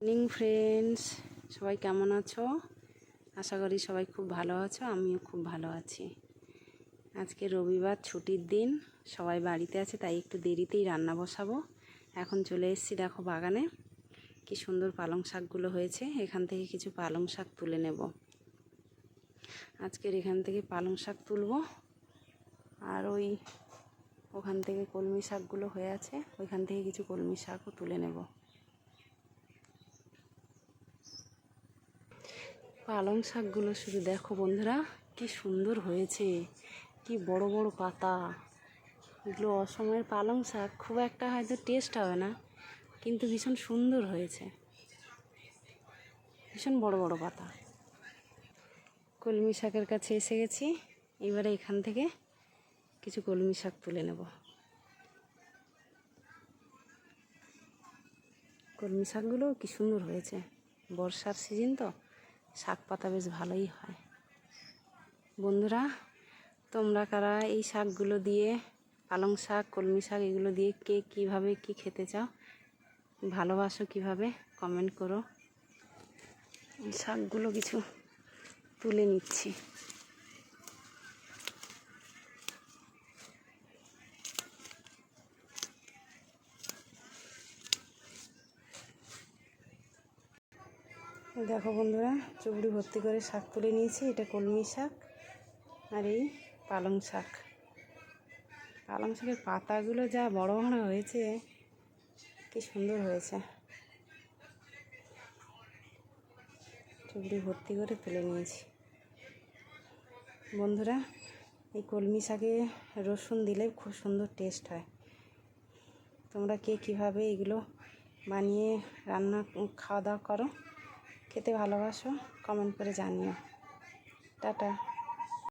Morning friends সবাই কেমন আছো? আশা করি সবাই খুব ভালো আছো, আমিও খুব ভালো আছি। আজকে রবিবার, ছুটির দিন, সবাই বাড়িতে আছে, তাই একটু দেরিতেই রান্না বসাবো। এখন চলে এসেছি, দেখো বাগানে, কি সুন্দর পালং শাকগুলো হয়েছে, এখান থেকে কিছু পালং শাক তুলে নেব। আজকের এখান থেকে পালং শাক তুলবো, আর ওই ওখান থেকে কলমি শাকগুলো হয়ে আছে, ওইখান থেকে কিছু কলমি শাকও তুলে নেব। পালং শাকগুলো শুধু দেখো বন্ধুরা, কি সুন্দর হয়েছে, কি বড় বড় পাতা। এগুলো অসময়ের পালং শাক, খুব একটা হয়তো টেস্ট হবে না, কিন্তু ভীষণ সুন্দর হয়েছে। ভীষণ বড় বড় পাতা। কলমি শাকের কাছে এসে গেছি, এবারে এখান থেকে কিছু কলমি শাক তুলে নেব। কলমি শাকগুলো কি সুন্দর হয়েছে, বর্ষার সিজন তো? শাক পাতা বেশ ভালোই হয়। বন্ধুরা, তোমরা কারা এই শাকগুলো দিয়ে, পালং শাক, কলমি শাক, এগুলো দিয়ে কে কীভাবে কি খেতে চাও, ভালোবাসো কীভাবে কমেন্ট করো। শাকগুলো কিছু তুলে নিচ্ছি। দেখো বন্ধুরা, চুবড়ি ভর্তি করে শাক তুলে নিয়েছি। এটা কলমি শাক আর এই পালং শাক। পালং শাকের পাতাগুলো যা বড় বড় হয়েছে, কি সুন্দর হয়েছে। চুবড়ি ভর্তি করে তুলে নিয়েছি। বন্ধুরা, এই কলমি শাকে রসুন দিলে খুব সুন্দর টেস্ট হয়। তোমরা কে কীভাবে এগুলো বানিয়ে রান্না, খাওয়া দাওয়া করো? খেতে ভালোবাসো কমেন্ট করে জানিও। টাটা।